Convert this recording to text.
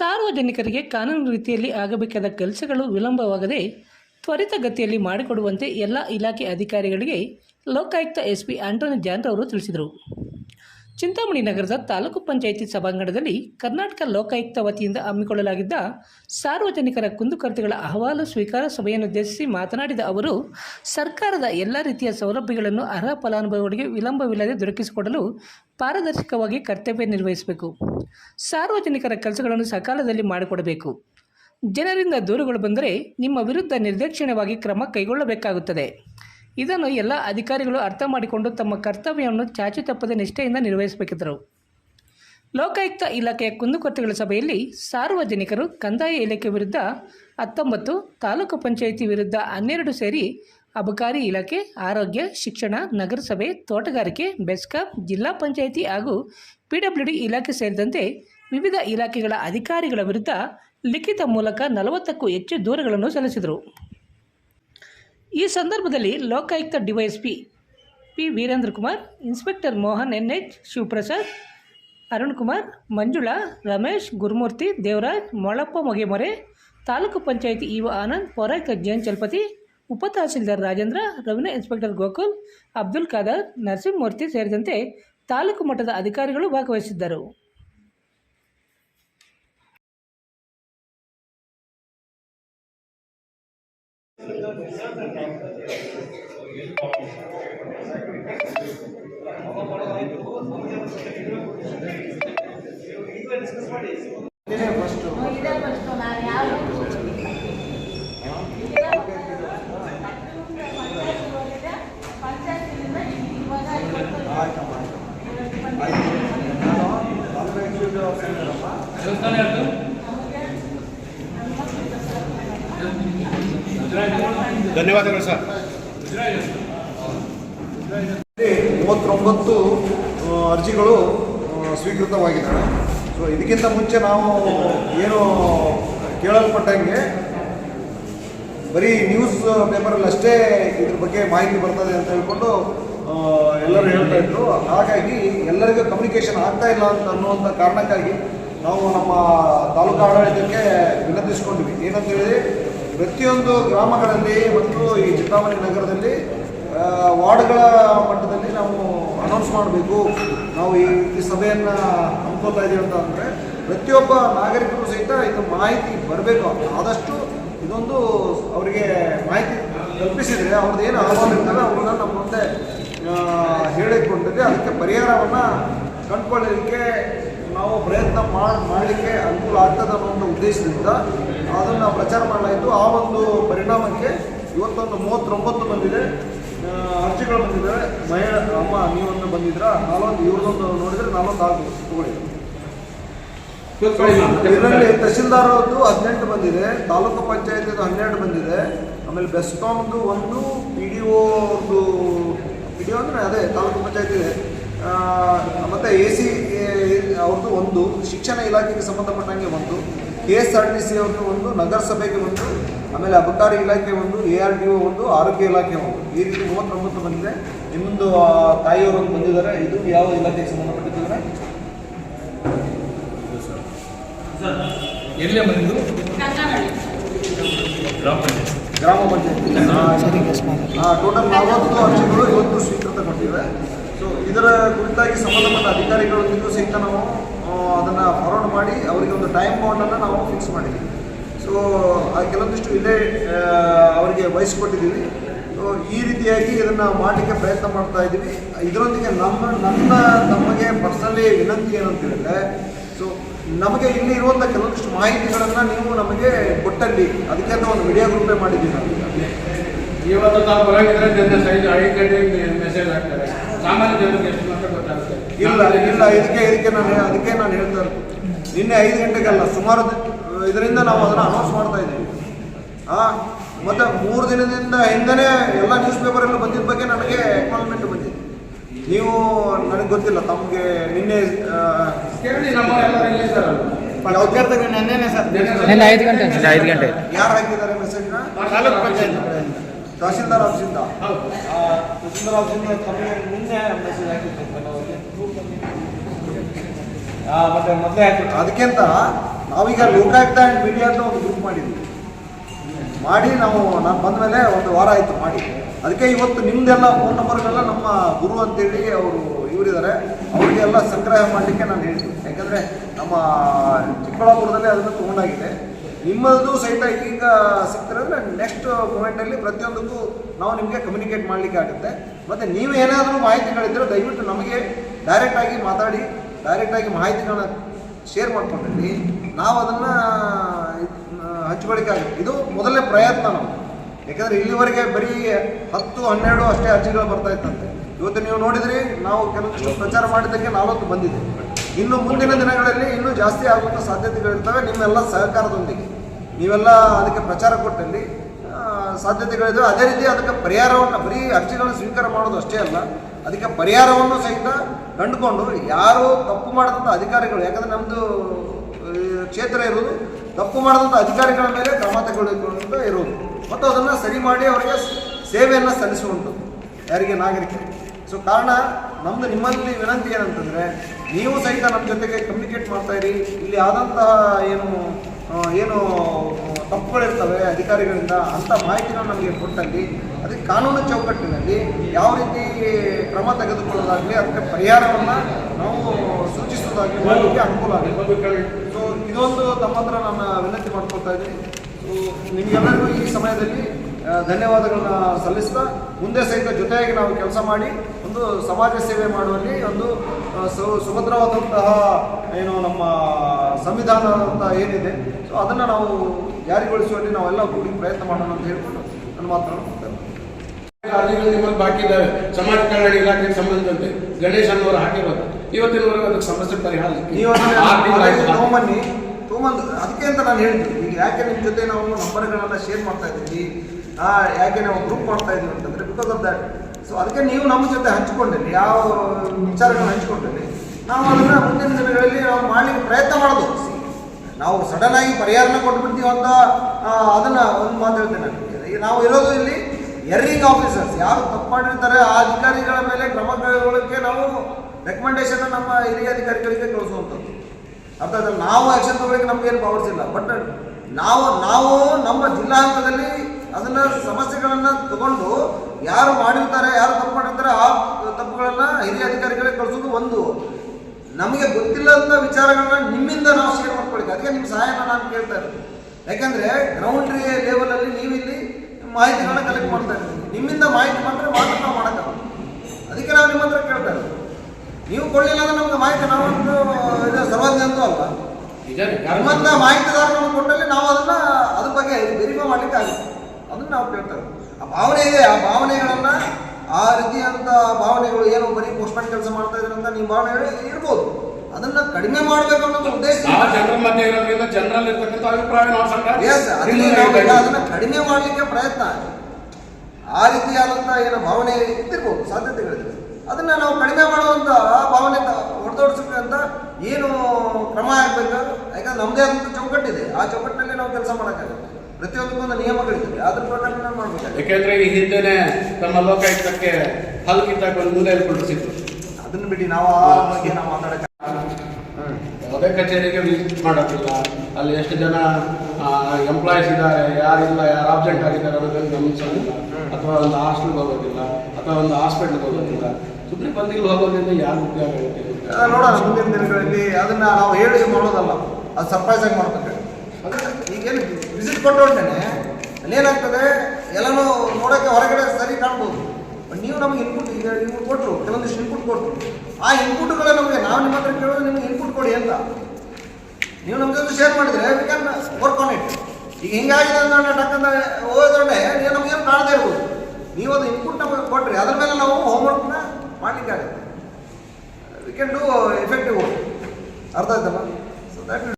ಸಾರ್ವಜನಿಕರಿಗೆ ಕಾನೂನು ರೀತಿಯಲ್ಲಿ ಆಗಬೇಕಾದ ಕೆಲಸಗಳು ವಿಳಂಬವಾಗದೆ ತ್ವರಿತಗತಿಯಲ್ಲಿ ಮಾಡಿಕೊಡುವಂತೆ ಎಲ್ಲ ಇಲಾಖೆ ಅಧಿಕಾರಿಗಳಿಗೆ ಲೋಕಾಯುಕ್ತ ಎಸ್ ಪಿ ಆಂಟೋನಿ ಜಾನ್ ಅವರು ತಿಳಿಸಿದರು. ಚಿಂತಾಮಣಿ ನಗರದ ತಾಲೂಕು ಪಂಚಾಯಿತಿ ಸಭಾಂಗಣದಲ್ಲಿ ಕರ್ನಾಟಕ ಲೋಕಾಯುಕ್ತ ವತಿಯಿಂದ ಹಮ್ಮಿಕೊಳ್ಳಲಾಗಿದ್ದ ಸಾರ್ವಜನಿಕರ ಕುಂದುಕೊರತೆಗಳ ಅಹವಾಲು ಸ್ವೀಕಾರ ಸಭೆಯನ್ನುದ್ದೇಶಿಸಿ ಮಾತನಾಡಿದ ಅವರು, ಸರ್ಕಾರದ ಎಲ್ಲ ರೀತಿಯ ಸೌಲಭ್ಯಗಳನ್ನು ಅರ್ಹ ಫಲಾನುಭವಿಗಳಿಗೆ ವಿಳಂಬವಿಲ್ಲದೆ ದೊರಕಿಸಿಕೊಡಲು ಪಾರದರ್ಶಕವಾಗಿ ಕರ್ತವ್ಯ ನಿರ್ವಹಿಸಬೇಕು. ಸಾರ್ವಜನಿಕರ ಕೆಲಸಗಳನ್ನು ಸಕಾಲದಲ್ಲಿ ಮಾಡಿಕೊಡಬೇಕು. ಜನರಿಂದ ದೂರುಗಳು ಬಂದರೆ ನಿಮ್ಮ ವಿರುದ್ಧ ನಿರ್ದಾಕ್ಷಿಣ್ಯವಾಗಿ ಕ್ರಮ ಕೈಗೊಳ್ಳಬೇಕಾಗುತ್ತದೆ. ಇದನ್ನು ಎಲ್ಲ ಅಧಿಕಾರಿಗಳು ಅರ್ಥ ಮಾಡಿಕೊಂಡು ತಮ್ಮ ಕರ್ತವ್ಯವನ್ನು ಚಾಚು ತಪ್ಪದ ನಿಷ್ಠೆಯಿಂದ ನಿರ್ವಹಿಸಬೇಕಿದ್ದರು. ಲೋಕಾಯುಕ್ತ ಇಲಾಖೆಯ ಕುಂದುಕೊರತೆಗಳ ಸಭೆಯಲ್ಲಿ ಸಾರ್ವಜನಿಕರು ಕಂದಾಯ ಇಲಾಖೆ ವಿರುದ್ಧ ಹತ್ತೊಂಬತ್ತು, ತಾಲೂಕು ಪಂಚಾಯಿತಿ ವಿರುದ್ಧ ಹನ್ನೆರಡು ಸೇರಿ ಅಬಕಾರಿ ಇಲಾಖೆ, ಆರೋಗ್ಯ, ಶಿಕ್ಷಣ, ನಗರಸಭೆ, ತೋಟಗಾರಿಕೆ, ಬೆಸ್ಕಾಂ, ಜಿಲ್ಲಾ ಪಂಚಾಯಿತಿ ಹಾಗೂ ಪಿಡಬ್ಲ್ಯೂಡಿ ಇಲಾಖೆ ಸೇರಿದಂತೆ ವಿವಿಧ ಇಲಾಖೆಗಳ ಅಧಿಕಾರಿಗಳ ವಿರುದ್ಧ ಲಿಖಿತ ಮೂಲಕ ನಲವತ್ತಕ್ಕೂ ಹೆಚ್ಚು ದೂರುಗಳನ್ನು ಸಲ್ಲಿಸಿದರು. ಈ ಸಂದರ್ಭದಲ್ಲಿ Lokayukta DYSP P Veerendra Kumar, inspector Mohan N H Shivaprasad, Arun Kumar, Manjula, Ramesh, Gurumurthy, Devaraj, Molappa Mogemore, taluk panchayat E Anand, ಪೌರಾಯುಕ್ತ ಜೈನ್ ಚಲಪತಿ, ಉಪ ತಹಸೀಲ್ದಾರ್ ರಾಜೇಂದ್ರ, ರೆವಿನ್ಯೂ ಇನ್ಸ್ಪೆಕ್ಟರ್ ಗೋಕುಲ್, ಅಬ್ದುಲ್ ಖಾದರ್, ನರಸಿಂಹಮೂರ್ತಿ ಸೇರಿದಂತೆ ತಾಲೂಕು ಮಟ್ಟದ ಅಧಿಕಾರಿಗಳು ಭಾಗವಹಿಸಿದ್ದರು. ಫಸ್ಟ್ ಧನ್ಯವಾದಗಳು ಸರ್. ಮೂವತ್ತೊಂಬತ್ತು ಅರ್ಜಿಗಳು ಸ್ವೀಕೃತವಾಗಿದ್ದಾವೆ. ಸೊ ಇದಕ್ಕಿಂತ ಮುಂಚೆ ನಾವು ಏನು ಕೇಳಲ್ಪಟ್ಟಂಗೆ ಬರೀ ನ್ಯೂಸ್ ಪೇಪರಲ್ಲಿ ಅಷ್ಟೇ ಇದ್ರ ಬಗ್ಗೆ ಮಾಹಿತಿ ಬರ್ತದೆ ಅಂತ ಹೇಳ್ಕೊಂಡು ಎಲ್ಲರೂ ಹೇಳ್ತಾ ಇದ್ರು. ಹಾಗಾಗಿ ಎಲ್ಲರಿಗೂ ಕಮ್ಯುನಿಕೇಷನ್ ಆಗ್ತಾ ಇಲ್ಲ ಅಂತ ಅನ್ನುವಂಥ ಕಾರಣಕ್ಕಾಗಿ ನಾವು ನಮ್ಮ ತಾಲೂಕು ಆಡಳಿತಕ್ಕೆ ವಿನಂತಿಸ್ಕೊಂಡ್ವಿ ಏನಂತ ಹೇಳಿದ್ರೆ ಪ್ರತಿಯೊಂದು ಗ್ರಾಮಗಳಲ್ಲಿ ಮತ್ತು ಈ ಚಿಂತಾಮಣಿ ನಗರದಲ್ಲಿ ವಾರ್ಡ್ಗಳ ಮಟ್ಟದಲ್ಲಿ ನಾವು ಅನೌನ್ಸ್ ಮಾಡಬೇಕು. ನಾವು ಈ ಈ ಸಭೆಯನ್ನು ಹಮ್ಮಿಕೊಳ್ತಾ ಇದ್ದೀವಿ ಅಂತ ಅಂದರೆ ಪ್ರತಿಯೊಬ್ಬ ನಾಗರಿಕರು ಸಹಿತ ಇದು ಮಾಹಿತಿ ಬರಬೇಕು. ಆದಷ್ಟು ಇದೊಂದು ಅವರಿಗೆ ಮಾಹಿತಿ ಕಲ್ಪಿಸಿದರೆ ಅವ್ರದ್ದು ಏನು ಅನುಭವ ಇರ್ತಾರೆ ಅವ್ರನ್ನ ನಮ್ಮ ಮುಂದೆ ಹೇಳಿಕೊಂಡಿದ್ರೆ ಅದಕ್ಕೆ ಪರಿಹಾರವನ್ನು ಕಂಡುಕೊಳ್ಳಲಿಕ್ಕೆ ನಾವು ಪ್ರಯತ್ನ ಮಾಡಿ, ಮಾಡಲಿಕ್ಕೆ ಅನುಕೂಲ ಆಗ್ತದೆ ಅನ್ನೋ ಒಂದು ಉದ್ದೇಶದಿಂದ ಅದನ್ನು ಪ್ರಚಾರ ಮಾಡಲಾಯಿತು ಆ ಒಂದು ಪರಿಣಾಮಕ್ಕೆ ಇವತ್ತೊಂದು ಮೂವತ್ತೊಂಬತ್ತು ಬಂದಿದೆ. ಅರ್ಜಿಗಳು ಬಂದಿದ್ದಾರೆ ಮಹಿಳಾ ಅಮ್ಮ ನೀವೊಂದು ಬಂದಿದ್ರ? ನಾಲ್ವೊಂದು ಇವ್ರದೊಂದು ನೋಡಿದರೆ ನಾಲ್ವೊಂದು ಆರು ತಗೊಳ್ಳಿ ಇದರಲ್ಲಿ ತಹಶೀಲ್ದಾರ್ ಹದಿನೆಂಟು ಬಂದಿದೆ ತಾಲೂಕು ಪಂಚಾಯತಿದು ಹನ್ನೆರಡು ಬಂದಿದೆ. ಆಮೇಲೆ ಬೆಸ್ಕಾಮ್ದು ಒಂದು ಪಿ ಡಿ ಒದು ಪಿ ಡಿ ಒ ಅಂದರೆ ಅದೇ ತಾಲೂಕು ಪಂಚಾಯತಿ ಇದೆ ಮತ್ತು ಮತ್ತೆ ಎ ಸಿ ಅವ್ರದ್ದು ಒಂದು ಶಿಕ್ಷಣ ಇಲಾಖೆಗೆ ಸಂಬಂಧಪಟ್ಟಂಗೆ ಒಂದು. K S R T C ಒಂದು ಒಂದು ನಗರಸಭೆಗೆ ಒಂದು ಆಮೇಲೆ ಅಬಕಾರಿ ಇಲಾಖೆ ಒಂದು ಎ ಆರ್ ಡಿ ಒ ಒಂದು ಆರೋಗ್ಯ ಇಲಾಖೆ ಒಂದು. ಈ ರೀತಿ ಮೂವತ್ತೊಂಬತ್ತು ಬಂದಿದೆ. ಇನ್ನೊಂದು ತಾಯಿಯವರು ತಾಯಿಯವರು ಬಂದಿದ್ದಾರೆ. ಇದು ಯಾವ ಇಲಾಖೆಗೆ ಸಂಬಂಧಪಟ್ಟಿದ್ದಾರೆ? ಎಲ್ಲೇ ಬಂದಿದ್ದು? ಗ್ರಾಮ ಪಂಚಾಯತ್. ಟೋಟಲ್ ನಲವತ್ತು ಅರ್ಜಿಗಳು ಇವತ್ತು ಸ್ವೀಕೃತಗೊಂಡಿವೆ ಸೊ ಇದರ ಕುರಿತಾಗಿ ಸಂಬಂಧಪಟ್ಟ ಅಧಿಕಾರಿಗಳೊಂದಿಗೂ ಸಹಿತ ನಾವು ಅದನ್ನು ಫಾರ್ವರ್ಡ್ ಮಾಡಿ ಅವರಿಗೆ ಒಂದು ಟೈಮ್ ಬೌಂಡನ್ನು ನಾವು ಫಿಕ್ಸ್ ಮಾಡಿದ್ದೀವಿ ಸೊ ಕೆಲವೊಂದಿಷ್ಟು ಇಲ್ಲೇ ಅವರಿಗೆ ವಹಿಸಿಕೊಟ್ಟಿದ್ದೀವಿ. ಸೊ ಈ ರೀತಿಯಾಗಿ ಇದನ್ನು ಮಾಡಲಿಕ್ಕೆ ಪ್ರಯತ್ನ ಮಾಡ್ತಾ ಇದ್ದೀವಿ. ಇದರೊಂದಿಗೆ ನಮ್ಮ ನನ್ನ ನಮಗೆ ಪರ್ಸನಲಿ ವಿನಂತಿ ಏನಂತ ಹೇಳಿದ್ರೆ ಸೊ ನಮಗೆ ಇಲ್ಲಿ ಇರುವಂಥ ಕೆಲವೊಂದಿಷ್ಟು ಮಾಹಿತಿಗಳನ್ನು ನೀವು ನಮಗೆ ಕೊಟ್ಟಲ್ಲಿ ಅದಕ್ಕೆ ಅಂತ ಒಂದು ವಿಡಿಯೋ ಗ್ರೂಪೇ ಮಾಡಿದ್ದೀವಿ ನಾವು. ಇವತ್ತು ತಾವು ಹೊರಗಿದ್ರೆ ಸೈಜ್ ಮೆಸೇಜ್ ಹಾಕ್ತಾರೆ. ಸಾಮಾನ್ಯ ಜನರಿಗೆ ಎಷ್ಟು ಮಾತ್ರ ಗೊತ್ತಾಗುತ್ತೆ? ಇಲ್ಲ ಇಲ್ಲ ಇದಕ್ಕೆ ಇದಕ್ಕೆ ನಾನು ಅದಕ್ಕೆ ನಾನು ಹೇಳ್ತಾ ಇರೋದು. ನಿನ್ನೆ ಐದು ಗಂಟೆಗಲ್ಲ ಸುಮಾರು ಇದರಿಂದ ನಾವು ಅದನ್ನು ಅನೌನ್ಸ್ ಮಾಡ್ತಾ ಇದ್ದೀವಿ. ಆ ಮತ್ತು ಮೂರು ದಿನದಿಂದ ಹಿಂದನೇ ಎಲ್ಲ ನ್ಯೂಸ್ ಪೇಪರಲ್ಲೂ ಬಂದಿದ್ದ ಬಗ್ಗೆ ನನಗೆ ಅಕ್ನಾಲ್ಮೆಂಟ್ ಬಂದಿದೆ. ನೀವು ನನಗೆ ಗೊತ್ತಿಲ್ಲ ತಮಗೆ ನಿನ್ನೆ ಯಾರು ಹಾಕಿದ್ದಾರೆ ಮೆಸೇಜ್ನ ತಹಸೀಲ್ದಾರ್ ಆಫೀಸಿಂದ ತಹಸೀಲ್ದಾರ್ ಆಫೀಸಿಂದ ತಮಗೆ ನಿನ್ನೆ ಮೆಸೇಜ್ ಹಾಕಿದ್ದೆ ಮತ್ತೆ ಮೊದಲೇ ಅದಕ್ಕಿಂತ ನಾವೀಗ ಲೋಕಾಯುಕ್ತ ಆ್ಯಂಡ್ ಮೀಡಿಯಾ ಅಂತ ಒಂದು ಗ್ರೂಪ್ ಮಾಡಿದ್ವಿ. ಮಾಡಿ ನಾವು, ನಾನು ಬಂದ ಮೇಲೆ ಒಂದು ವಾರ ಆಯಿತು ಮಾಡಿ. ಅದಕ್ಕೆ ಇವತ್ತು ನಿಮ್ದೆಲ್ಲ ಫೋನ್ ನಂಬರ್ಗಳೆಲ್ಲ ನಮ್ಮ ಗುರು ಅಂತೇಳಿ ಅವರು ಇವರಿದ್ದಾರೆ. ಅವರಿಗೆಲ್ಲ ಸಂಗ್ರಹ ಮಾಡಲಿಕ್ಕೆ ನಾನು ಹೇಳ್ತೀನಿ. ಯಾಕಂದರೆ ನಮ್ಮ ಚಿಕ್ಕಬಳ್ಳಾಪುರದಲ್ಲಿ ಅದನ್ನು ತೊಗೊಂಡಾಗಿದೆ. ನಿಮ್ಮದು ಸಹಿತ ಈಗ ಸಿಕ್ತಿರಂದ್ರೆ ನೆಕ್ಸ್ಟ್ ಮೂಮೆಂಟಲ್ಲಿ ಪ್ರತಿಯೊಂದಕ್ಕೂ ನಾವು ನಿಮಗೆ ಕಮ್ಯುನಿಕೇಟ್ ಮಾಡಲಿಕ್ಕೆ ಆಗುತ್ತೆ. ಮತ್ತು ನೀವು ಏನಾದರೂ ಮಾಹಿತಿಗಳಿದ್ದರೆ ದಯವಿಟ್ಟು ನಮಗೆ ಡೈರೆಕ್ಟಾಗಿ ಮಾತಾಡಿ. ಡೈರೆಕ್ಟಾಗಿ ಮಾಹಿತಿಗಳನ್ನ ಶೇರ್ ಮಾಡ್ಕೊಂಡಿರಿ ನಾವು ಅದನ್ನು ಹಂಚ್ಕೊಳ್ಳಿಕ್ಕೆ ಆಗುತ್ತೆ ಇದು ಮೊದಲನೇ ಪ್ರಯತ್ನ ನಾವು ಯಾಕಂದರೆ ಇಲ್ಲಿವರೆಗೆ ಬರೀ ಹತ್ತು, ಹನ್ನೆರಡು ಅಷ್ಟೇ ಅರ್ಜಿಗಳು ಬರ್ತಾ ಇತ್ತಂತೆ ಇವತ್ತು ನೀವು ನೋಡಿದ್ರಿ, ನಾವು ಕೆಲವೊಂದಿಷ್ಟು ಪ್ರಚಾರ ಮಾಡಿದ್ದಕ್ಕೆ ನಾಲ್ಕು ಬಂದಿದೆ. ಇನ್ನು ಮುಂದಿನ ದಿನಗಳಲ್ಲಿ ಇನ್ನೂ ಜಾಸ್ತಿ ಆಗುವಂಥ ಸಾಧ್ಯತೆಗಳಿರ್ತವೆ ನಿಮ್ಮೆಲ್ಲ ಸಹಕಾರದೊಂದಿಗೆ. ನೀವೆಲ್ಲ ಅದಕ್ಕೆ ಪ್ರಚಾರ ಕೊಟ್ಟಲ್ಲಿ ಸಾಧ್ಯತೆಗಳಿದ್ದಾವೆ ಅದೇ ರೀತಿ ಅದಕ್ಕೆ ಪರಿಹಾರವನ್ನು, ಬರೀ ಅರ್ಜಿಗಳನ್ನು ಸ್ವೀಕಾರ ಮಾಡೋದು ಅಷ್ಟೇ ಅಲ್ಲ. ಅದಕ್ಕೆ ಪರಿಹಾರವನ್ನು ಸಹಿತ ಕಂಡುಕೊಂಡು ಯಾರು ತಪ್ಪು ಮಾಡಿದಂಥ ಅಧಿಕಾರಿಗಳು, ಯಾಕಂದರೆ ನಮ್ಮದು ಕ್ಷೇತ್ರ ಇರೋದು ತಪ್ಪು ಮಾಡಿದಂಥ ಅಧಿಕಾರಿಗಳ ಮೇಲೆ ಕ್ರಮ ತಗೊಳ್ಳುವಂಥ ಇರೋದು ಮತ್ತು ಅದನ್ನು ಸರಿ ಮಾಡಿ ಅವರಿಗೆ ಸೇವೆಯನ್ನು ಸಲ್ಲಿಸುವಂಥದ್ದು, ಯಾರಿಗೆ ನಾಗರಿಕ ಸೊ ಕಾರಣ ನಮ್ಮದು ನಿಮ್ಮಲ್ಲಿ ವಿನಂತಿ ಏನಂತಂದರೆ, ನೀವು ಸಹಿತ ನಮ್ಮ ಜೊತೆಗೆ ಕಮ್ಯುನಿಕೇಟ್ ಮಾಡ್ತಾಯಿರಿ ಇಲ್ಲಿ ಆದಂತಹ ಏನು ಏನು ತಪ್ಪುಗಳಿರ್ತವೆ ಅಧಿಕಾರಿಗಳಿಂದ ಅಂಥ ಮಾಹಿತಿನ ನಮಗೆ ಕೊಟ್ಟಲ್ಲಿ ಅದಕ್ಕೆ ಕಾನೂನು ಚೌಕಟ್ಟಿನಲ್ಲಿ ಯಾವ ರೀತಿ ಕ್ರಮ ತೆಗೆದುಕೊಳ್ಳೋದಾಗಲಿ ಅದಕ್ಕೆ ಪರಿಹಾರವನ್ನು ನಾವು ಸೂಚಿಸೋದಾಗಲಿ ಮಾಡಲಿಕ್ಕೆ ಅನುಕೂಲ ಆಗಲಿ ಸೊ ಇದೊಂದು ತಮ್ಮ ಹತ್ರ ನಾನು ವಿನಂತಿ ಮಾಡ್ಕೊಳ್ತಾ ಇದ್ದೀನಿ. ಸೊ ನಿಮಗೆಲ್ಲರಿಗೂ ಈ ಸಮಯದಲ್ಲಿ ಧನ್ಯವಾದಗಳನ್ನ ಸಲ್ಲಿಸ್ತಾ ಮುಂದೆ ಸಹಿತ ಜೊತೆಯಾಗಿ ನಾವು ಕೆಲಸ ಮಾಡಿ ಒಂದು ಸಮಾಜ ಸೇವೆ ಮಾಡುವಲ್ಲಿ ಒಂದು ಸುಭದ್ರವಾದಂತಹ ಏನು ನಮ್ಮ ಸಂವಿಧಾನ ಅಂತ ಏನಿದೆ ಸೊ ಅದನ್ನು ನಾವು ಜಾರಿಗೊಳಿಸುವಲ್ಲಿ ನಾವೆಲ್ಲ ಕೂಡಿ ಪ್ರಯತ್ನ ಮಾಡೋಣ ಅಂತ ಹೇಳ್ಕೊಂಡು ನನ್ನ ಮಾತನ್ನು. ನಿಮ್ಮಲ್ಲಿ ಬಾಕಿ ಇದ್ದಾವೆ. ಸಮಾಜ ಕಲ್ಯಾಣ ಇಲಾಖೆಗೆ ಸಂಬಂಧಿಸಿದಂತೆ ಗಣೇಶ್ ಅನ್ನೋರು ಹಾಕಿರೋದು. ಇವತ್ತಿನವರೆಗೂ ಅದಕ್ಕೆ ಸಮಸ್ಯೆ ಪರಿಹಾರ. ತಗೊಂಬನ್ನಿ ತಗೊಂಬಂದು ಅದಕ್ಕೆ ಅಂತ ನಾನು ಹೇಳ್ತೀನಿ. ಈಗ ಯಾಕೆ ನಿಮ್ಮ ಜೊತೆ ನಾವು ನಂಬರ್ಗಳನ್ನ ಶೇರ್ ಮಾಡ್ತಾ ಇದ್ದೀವಿ? ಆ, ಯಾಕೆ ನಾವು ಗ್ರೂಪ್ ಮಾಡ್ತಾ ಇದ್ದೀವಿ ಅಂತಂದ್ರೆ ಬಿಕಾಸ್ ಆಫ್ ದ್ಯಾಟ್ ಸೊ ಅದಕ್ಕೆ ನೀವು ನಮ್ಮ ಜೊತೆ ಹಂಚ್ಕೊಂಡಿರಿ ಯಾವ ವಿಚಾರಗಳನ್ನ ಹಂಚ್ಕೊಂಡಿರಿ ನಾವು ಅದನ್ನ ಮುಂದಿನ ದಿನಗಳಲ್ಲಿ ನಾವು ಮಾಡಲಿಕ್ಕೆ ಪ್ರಯತ್ನ ಮಾಡೋದು. ನಾವು ಸಡನ್ ಆಗಿ ಪರಿಹಾರನ ಕೊಟ್ಬಿಡ್ತೀವಿ ಅಂತ ಅದನ್ನ ಒಂದು ಮಾತು ಹೇಳ್ತೇನೆ ಈಗ ನಾವು ಇರೋದು ಇಲ್ಲಿ ಎರ್ರಿಂಗ್ ಆಫೀಸರ್ಸ್ ಯಾರು ತಪ್ಪು ಮಾಡಿರ್ತಾರೆ, ಆ ಅಧಿಕಾರಿಗಳ ಮೇಲೆ ಕ್ರಮ ಕೈಗೊಳ್ಳೋಕ್ಕೆ ನಾವು ರೆಕಮೆಂಡೇಶನ್ ನಮ್ಮ ಹಿರಿಯ ಅಧಿಕಾರಿಗಳಿಗೆ ಕಳಿಸುವಂಥದ್ದು. ಅರ್ಥ ಆಯ್ತಾ? ನಾವು ಆ್ಯಕ್ಷನ್ ತಗೊಳ್ಳೋಕೆ ನಮಗೇನು ಪವರ್ಸ್ ಇಲ್ಲ. ಬಟ್ ನಾವು ನಾವು ನಮ್ಮ ಜಿಲ್ಲಾ ಹಂತದಲ್ಲಿ ಅದನ್ನ ಸಮಸ್ಯೆಗಳನ್ನು ತಗೊಂಡು ಯಾರು ಮಾಡಿರ್ತಾರೆ, ಯಾರು ತಪ್ಪು ಮಾಡಿರ್ತಾರೆ, ಆ ತಪ್ಪುಗಳನ್ನ ಹಿರಿಯ ಅಧಿಕಾರಿಗಳಿಗೆ ಕಳಿಸೋದು ಒಂದು. ನಮಗೆ ಗೊತ್ತಿಲ್ಲದ ವಿಚಾರಗಳನ್ನ ನಿಮ್ಮಿಂದ ನಾವು ಶೇರ್ ಮಾಡ್ಕೊಳ್ಬೇಕು ಅದಕ್ಕೆ ನಿಮ್ಮ ಸಹಾಯನ ನಾನು ಕೇಳ್ತಾ ಇರೋದು. ಯಾಕಂದ್ರೆ ಗ್ರೌಂಡ್ ಲೆವೆಲಲ್ಲಿ ನೀವು ಇಲ್ಲಿ ಮಾಹಿತಿಗಳನ್ನ ಕಲೆಕ್ಟ್ ಮಾಡ್ತಾ ಇರ್ತೀವಿ ನಿಮ್ಮಿಂದ ಮಾಹಿತಿ ಮಾತ್ರ ಮಾತ್ರ ನಾವು ಮಾಡೋಕ್ಕಾಗಲ್ಲ ಅದಕ್ಕೆ ನಾವು ನಿಮ್ಮ ಹತ್ರ ಕೇಳ್ತಾ ಇರೋದು. ನೀವು ಕೊಡಲಿಲ್ಲ ಅಂದ್ರೆ ನಮ್ಗೆ ಮಾಹಿತಿ ನಾವಂತೂ ಇದು ಸರ್ವಜ್ಞ ಅಂತೂ ಅಲ್ಲ. ನಮ್ಮಂತ ಮಾಹಿತಿದಾರನ ನಿಮ್ಮಂತ ಮಾಹಿತಿದಾರ ಕೊಟ್ಟಲ್ಲಿ ನಾವು ಅದನ್ನ ಅದ್ರ ಬಗ್ಗೆ ವೆರಿಫೈ ಮಾಡ್ಲಿಕ್ಕೆ ಆಗುತ್ತೆ. ಅದನ್ನ ನಾವು ಕೇಳ್ತಾ ಇರೋದು. ಆ ಭಾವನೆ ಇದೆ ಆ ಭಾವನೆಗಳನ್ನ ಆ ರೀತಿಯಂತ ಭಾವನೆಗಳು ಏನು ಬರೀ ಪೋಸ್ಟ್ಮನ್ ಕೆಲಸ ಮಾಡ್ತಾ ಇದ್ರಂತ ಅಂತ ನೀವು ಭಾವನೆಗಳು ಇರ್ಬೋದು. ಅದನ್ನ ಕಡಿಮೆ ಮಾಡಬೇಕು ಅನ್ನೋದು ಉದ್ದೇಶ ಮಧ್ಯೆ ಇರೋದ್ರಿಂದ ಇರ್ತಕ್ಕಂಥ ಅಭಿಪ್ರಾಯ ಎಸ್ ಅದನ್ನ ಕಡಿಮೆ ಮಾಡಲಿಕ್ಕೆ ಪ್ರಯತ್ನ ಆ ರೀತಿಯಾದಂಥ ಏನು ಭಾವನೆ ಇದ್ದಿರ್ಬೋದು ಸಾಧ್ಯತೆಗಳಿದೆ. ಅದನ್ನ ನಾವು ಕಡಿಮೆ ಮಾಡುವಂತ ಆ ಭಾವನೆ ಹೊಡೆದೋಡಿಸೋಕೆ ಅಂತ ಏನು ಕ್ರಮ ಆಗ್ಬೇಕು? ಯಾಕಂದ್ರೆ ನಮ್ಮದೇ ಆದಂಥ ಚೌಕಟ್ಟಿದೆ. ಆ ಚೌಕಟ್ಟಿನಲ್ಲಿ ನಾವು ಕೆಲಸ ಮಾಡೋಕ್ಕಾಗುತ್ತೆ ಪ್ರತಿಯೊಂದಕ್ಕೊಂದು ನಿಯಮಗಳಿದೆ ಅದ್ರ ಪ್ರಕಾರ ನಾವು ಯಾಕೆಂದ್ರೆ ಈ ಹಿಂದೆನೆ ನಮ್ಮ ಲೋಕಾಯುಕ್ತಕ್ಕೆ ಹಲ್ಕಿತ್ತಾಗ ಒಂದು ಮೂಲೆ ಕೊಡಿಸಿದ್ರು ಅದನ್ನ ಬಿಡಿ ನಾವು ಆ ಬಗ್ಗೆ ನಾವು ಮಾತಾಡಕ್ಕೆ ಯಾವುದೇ ಕಚೇರಿಗೆ ವಿಸಿಟ್ ಮಾಡೋದಿಲ್ಲ. ಅಲ್ಲಿ ಎಷ್ಟು ಜನ ಎಂಪ್ಲಾಯೀಸ್ ಇದ್ದಾರೆ ಯಾರಿಲ್ಲ ಯಾರು ಆಬ್ಸೆಂಟ್ ಆಗಿದ್ದಾರೆ ಅನ್ನೋದನ್ನು ಗಮನಿಸೋದಿಲ್ಲ. ಅಥವಾ ಒಂದು ಹಾಸ್ಟೆಲ್ಗೆ ಹೋಗೋದಿಲ್ಲ ಅಥವಾ ಒಂದು ಹಾಸ್ಪಿಟ್ಲ್ಗೆ ಹೋಗೋದಿಲ್ಲ. ಸುಪ್ರೀಂ ಬಂದಿಲ್ಲಿ ಹೋಗೋದ್ರಿಂದ ಯಾರು ಉಪಯೋಗ ಆಗುತ್ತೆ? ನೋಡೋಣ ಮುಂದಿನ ದಿನಗಳಲ್ಲಿ. ಅದನ್ನ ನಾವು ಹೇಳಿ ಮಾಡೋದಲ್ಲ. ಅದು ಸರ್ಪ್ರೈಸ್ ಆಗಿ ಮಾಡ್ಬೇಕು ವಿಸಿಟ್ ಕೊಟ್ಟೊಡ್ತೇನೆ ಅಲ್ಲೇನಾಗ್ತದೆ? ಎಲ್ಲನೂ ನೋಡೋಕ್ಕೆ ಹೊರಗಡೆ ಸರಿ ಕಾಣ್ಬೋದು. ಬಟ್ ನೀವು ನಮಗೆ ಇನ್ಪುಟ್ ಈಗ ನೀವು ಕೊಟ್ಟರು ಕೆಲವೊಂದಿಷ್ಟು ಇನ್ಪುಟ್ ಕೊಟ್ಟರು ಆ ಇನ್ಪುಟ್ಗಳು ನಮಗೆ, ನಾವು ನಿಮ್ಮ ಹತ್ರ ಕೇಳೋದು ನಿಮಗೆ ಇನ್ಪುಟ್ ಕೊಡಿ ಅಂತ. ನೀವು ನಮ್ಮ ಶೇರ್ ಮಾಡಿದ್ರೆ we can work on it ಈಗ ಹಿಂಗಾಗಿದೆ ಅಂತ ಟಕ್ಕಂತ ಹೋದ್ರೆ ನೀವು ನಮಗೇನು ಕಾಣದೇ ಇರ್ಬೋದು. ನೀವು ಅದು ಇನ್ಪುಟ್ ನಮಗೆ ಕೊಟ್ರಿ, ಅದ್ರ ಮೇಲೆ ನಾವು ಹೋಮ್ವರ್ಕ್ನ ಮಾಡಲಿಕ್ಕಾಗುತ್ತೆ we can do effective work ಅರ್ಥ ಆಯ್ತಲ್ಲ ಸೊ ದಟ್